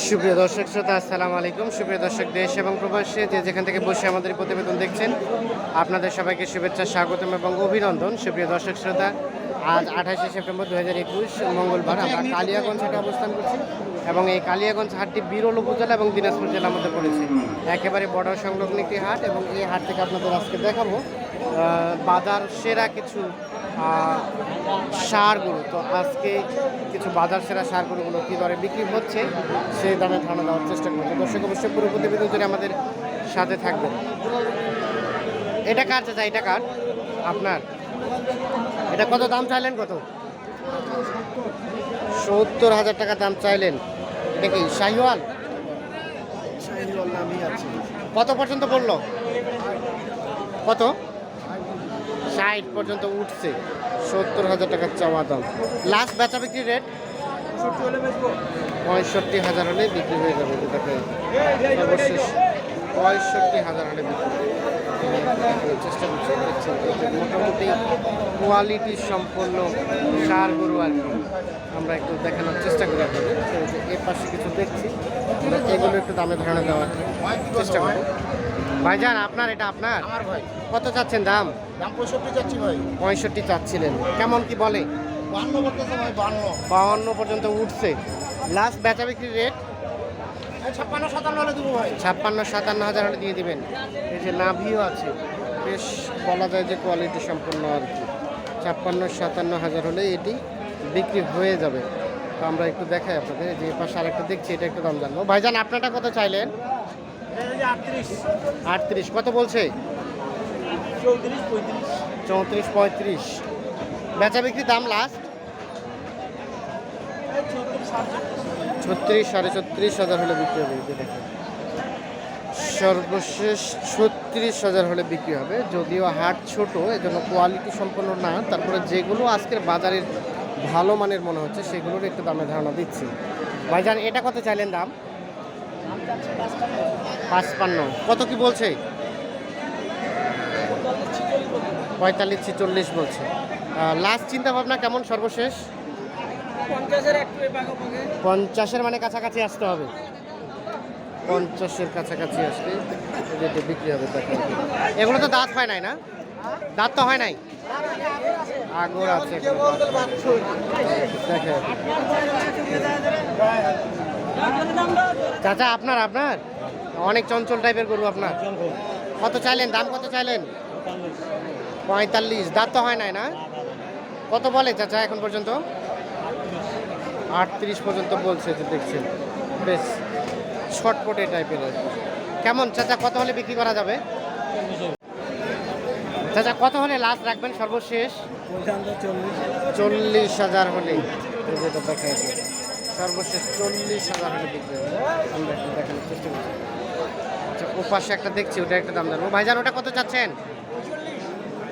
সুপ্রিয় দর্শক শ্রোতা, আসসালামু আলাইকুম। সুপ্রিয় দর্শক, দেশ এবং প্রবাসে যে যেখান থেকে বসে আমাদের প্রতিবেদন দেখছেন, আপনাদের সবাইকে শুভেচ্ছা, স্বাগতম এবং অভিনন্দন। সুপ্রিয় দর্শক শ্রোতা, আজ আঠাশে সেপ্টেম্বর দু হাজার একুশ, মঙ্গলবার আমরা কালিয়াগঞ্জ হাটে অবস্থান করছি এবং এই কালিয়াগঞ্জ হাটটি বিরল উপজেলা এবং দিনাজপুর জেলার মধ্যে পড়েছে। একেবারে বর্ডার সংলগ্ন একটি হাট এবং এই হাট থেকে আপনাদের আজকে দেখাবো বাজার সেরা কিছু আহ, সার গরু তো আজকে কিছু বাজার সেরা সার গরুগুলো কী দরে বিক্রি হচ্ছে সেই দামে ধারণা দেওয়ার চেষ্টা করছি। দর্শক অবশ্যই পুরো প্রতিবেদন ধরে আমাদের সাথে থাকবেন। এটা কার চাচা? এটা কার? আপনার? এটা কত দাম চাইলেন কত? সত্তর হাজার টাকা দাম চাইলেন। এটা কি শাহিওয়াল? কত পর্যন্ত বলল? কত? ষাট পর্যন্ত উঠছে। সত্তর হাজার টাকার চাওয়া দাম। লাস্ট বেচা বিক্রি রেট পঁয়ষট্টি হাজার হলে বিক্রি হয়ে যাবে। পঁয়ষট্টি হাজার হলে বিক্রি। চেষ্টা করছি মোটামুটি কোয়ালিটি সম্পন্ন সার গরু আর কি আমরা একটু দেখানোর চেষ্টা করি আপনাদের। এর পাশে কিছু দেখছি। এগুলো একটু দামে ধারণা দেওয়ার চেষ্টা করি ভাইজান আপনার এটা আপনার? কত চাচ্ছেন দাম? দাম পঁয়ষট্টি যাচ্ছি ভাই। পঁয়ষট্টি চাচ্ছিলেন। কেমন কি বলে? বাউন্ন পর্যন্ত উঠছে। লাস্ট বেচা বিক্রির রেট ছাপ্পান্ন সাতান্ন হাজার হলে দিয়ে দিবেন। এই যে নাভিও আছে। বেশ বলা যায় যে কোয়ালিটি সম্পন্ন আর কি। ছাপ্পান্ন সাতান্ন হাজার হলে এটি বিক্রি হয়ে যাবে। তো আমরা একটু দেখাই আপনাদের। যে পাশে আরেকটা দেখছি এটা একটু দাম জানব। ভাইজান আপনারটা কত চাইলেন? আটত্রিশ। কত বলছে? চৌত্রিশ পঁয়ত্রিশ। চৌত্রিশ পঁয়ত্রিশ। বেচা বিক্রি দাম লাস্ট ছত্রিশ, সাড়ে ছত্রিশ হাজার হলে বিক্রি হবে, এই সর্বশেষ ছত্রিশ হাজার হলে বিক্রি হবে। যদিও হাট ছোট, এজন্য কোয়ালিটি সম্পন্ন না। তারপরে যেগুলো আজকের বাজারের ভালো মানের মনে হচ্ছে, সেগুলোর একটু দামে ধারণা দিচ্ছি। ভাইজান, এটা কত চাইলেন দাম? পাঁচপান্ন। কত কি বলছে? পঁয়তাল্লিশ ছিচল্লিশ বলছে। লাস্ট চিন্তা ভাবনা কেমন সর্বশেষ? পঞ্চাশের মানে কাছাকাছি আসতে হবে। পঞ্চাশের কাছাকাছি এটা বিক্রি হবে এগুলো তো দাঁত হয় নাই না? দাঁত তো হয় নাই? আগর আছে। চাচা, আপনার আপনার? অনেক চঞ্চল টাইপের গরু আপনার। কত চাইলেন? দাম কত চাইলেন? পঁয়তাল্লিশ। দাঁত তো হয় নাই না? কত বলে চাচা এখন পর্যন্ত? আটত্রিশ পর্যন্ত বলছে যে দেখছেন। বেশ, ছটপটে টাইপের। কেমন? চাচা, কত হলে বিক্রি করা যাবে? চাচা, কত হলে লাস্ট রাখবেন সর্বশেষ? চল্লিশ হাজার হলে। দেখা সর্বশেষ চল্লিশ হাজার হলে বিক্রি হবে। আচ্ছা ও পাশে একটা দেখছি, ওটা একটা দাম জানব ভাইজান, ওটা কত চাচ্ছেন?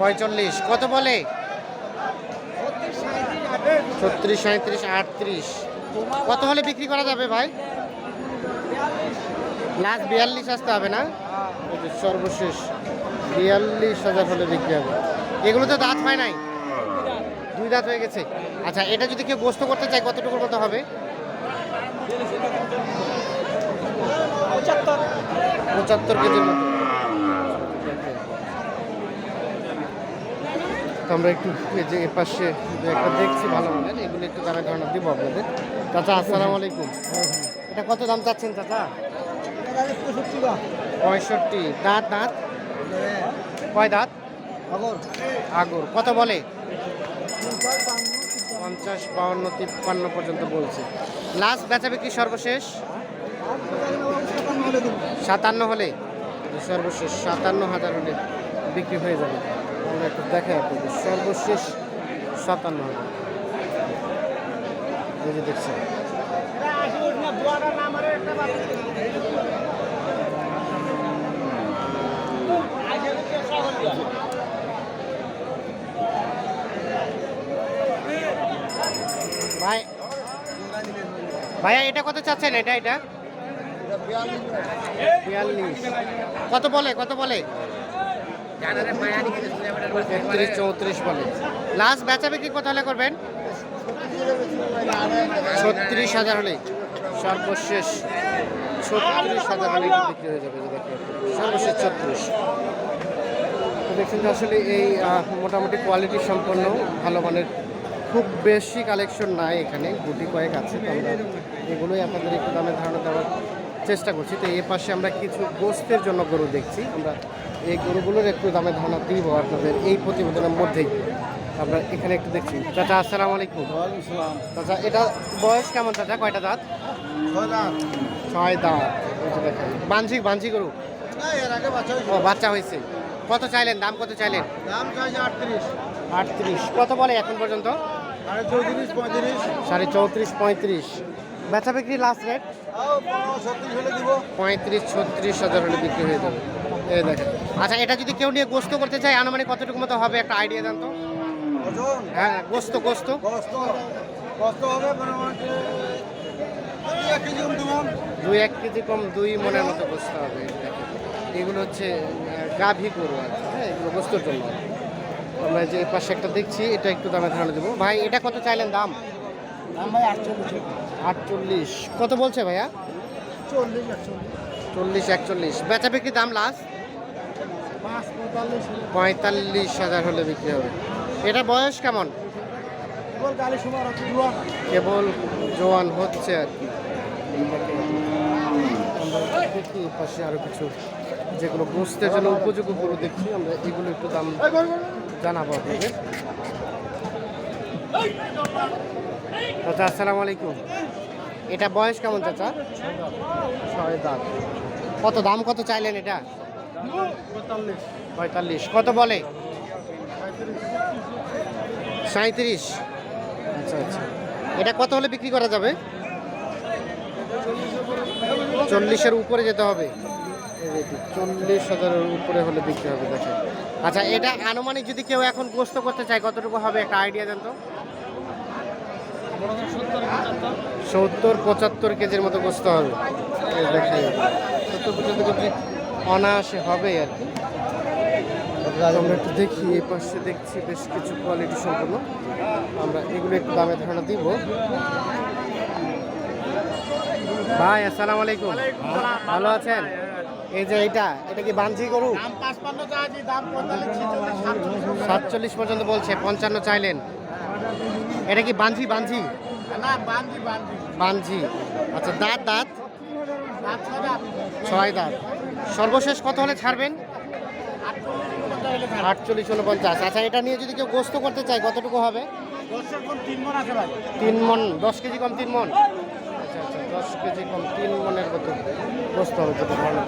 পঁয়তাল্লিশ কত বলে? ছত্রিশ সাঁত্রিশ আটত্রিশ। কত হলে বিক্রি করা যাবে ভাই? লাস্ট বিয়াল্লিশ আসতে হবে না? সর্বশেষ বিয়াল্লিশ হাজার হলে বিক্রি হবে। এগুলো তো দাঁত হয় নাই? দুই দাঁত হয়ে গেছে। আচ্ছা এটা যদি কেউ গোস্ত করতে চায়, কতটুকুর মতো হবে? পঁচাত্তর কেজির মতো। তো আমরা একটু এই যে এপাশে একটা দেখছি ভালো মনে এগুলো একটু দামে ধারণা দিব আপনাদের? চাচা আসসালামু আলাইকুম। এটা কত দাম চাচ্ছেন চাচা? পঁয়ষট্টি। দাঁত দাঁত? কয় দাঁত? আগর। কত বলে? পঞ্চাশ বাউন্ন তিপ্পান্ন পর্যন্ত বলছে। লাস্ট বেচা বিক্রি সর্বশেষ? সাতান্ন হলে। সর্বশেষ সাতান্ন হাজার হলে বিক্রি হয়ে যাবে। আমরা একটু দেখে আপনাদের। সর্বশেষ সাতান্ন হাজার। দেখছেন। ভাই ভাইয়া এটা কত চাচ্ছেন? এটা এটা? বিয়াল্লিশ। কত বলে কত বলে? একত্রিশ চৌত্রিশ বলে। লাস্ট বেচা বিক্রি কত হলে করবেন? ছত্রিশ হাজার হলে। সর্বশেষ ছত্রিশ হাজার হলে বিক্রি হয়ে যাবে সর্বশেষ ছত্রিশ। দেখছেন আসলে এই মোটামুটি কোয়ালিটি সম্পন্ন, ভালো মানের, খুব বেশি কালেকশন নাই এখানে। গুটি কয়েক আছে, তো আমরা এগুলোই আপনাদের একটু দামে ধারণা দেওয়ার চেষ্টা করছি। তো এই পাশে আমরা কিছু গোস্তের জন্য গরু দেখছি। আমরা এই গরুগুলোর একটু দামে ধারণা দিব আপনাদের এই প্রতিবেদনের মধ্যেই। আমরা এখানে একটু দেখছি। চাচা আসসালামু আলাইকুম। চাচা এটা বয়স কেমন চাচা? কয়টা দাঁত? ছয় দাঁত। বাঞ্ঝি বাঞ্ঝি গরু? বাচ্চা ও বাচ্চা হয়েছে। কত চাইলেন? দাম কত চাইলেন? দাম আটত্রিশ। আটত্রিশ। কত বলে এখন পর্যন্ত? সাড়ে চৌত্রিশ পঁয়ত্রিশ। সাড়ে চৌত্রিশ পঁয়ত্রিশ। বেচা বিক্রি লাস্ট রেট হলে পঁয়ত্রিশ ছত্রিশ হাজার হলে বিক্রি হয়ে যাবে। এই দেখেন। আচ্ছা এটা যদি কেউ নিয়ে গোস্ত করতে চায় আনুমানিক কতটুকু মতো হবে? একটা আইডিয়া দেন তো। হ্যাঁ গোস্ত গোস্ত। হবে দুই এক কেজি কম দুই মনের মতো গোস্ত হবে। এগুলো হচ্ছে গাভী গরু আর হ্যাঁ এগুলো গোস্তর জন্য। আমরা যে পাশে একটা দেখছি এটা একটু দামে ধারণা দেবো। ভাই এটা কত চাইলেন দাম? দাম ভাই আটচল্লিশ আটচল্লিশ। কত বলছে ভাইয়া? চল্লিশ একচল্লিশ। বেচা বিক্রি দাম লাস্ট পঁয়তাল্লিশ হাজার হলে বিক্রি হবে। এটা বয়স কেমন? কেবল জোয়ান। হচ্ছে আর কি। আমরা দেখি পাশে আরও কিছু যেগুলো গোস্তের জন্য উপযোগী গরু দেখছি আমরা এগুলো একটু দাম জানাব আপনাদের। চাচা আসসালামু আলাইকুম এটা বয়স কেমন চাচা? ছয় দাঁত। কত দাম কত চাইলেন এটা? পঁয়তাল্লিশ। পঁয়তাল্লিশ। কত বলে? সাঁত্রিশ আচ্ছা আচ্ছা। এটা কত হলে বিক্রি করা যাবে? চল্লিশের উপরে যেতে হবে। চল্লিশ হাজারের উপরে হলে বিক্রি হবে দেখেন। আচ্ছা এটা আনুমানিক যদি কেউ এখন গোস্ত করতে চায় কতটুকু হবে? একটা আইডিয়া দেন তো। সত্তর পঁচাত্তর কেজির মতো গোস্ত হবে। দেখাই সত্তর পঁচাত্তর কেজি অনায়াসে হবে আর কি। আমরা একটু দেখি এই পাশে দেখছি বেশ কিছু কোয়ালিটি সম্পন্ন। আমরা এগুলো একটু দামে ধারণা দিব। ভাই আসসালামু আলাইকুম। ভালো আছেন? এই যে এটা এটা কি বাঞ্জি গরু? সাতচল্লিশ পর্যন্ত বলছে পঞ্চান্ন চাইলেন। এটা কি বানজি বানজি? না বানজি বানজি। বানজি। আচ্ছা দাঁত দাঁত? ছয় দাঁত। সর্বশেষ কত হলে ছাড়বেন? আটচল্লিশ উনপঞ্চাশ আচ্ছা এটা নিয়ে যদি কেউ গোস্ত করতে চায় কতটুকু হবে? তিন মন দশ কেজি কম তিন মন আচ্ছা আচ্ছা দশ কেজি কম তিন মনের মতো গোস্ত হবে যেটা ভালো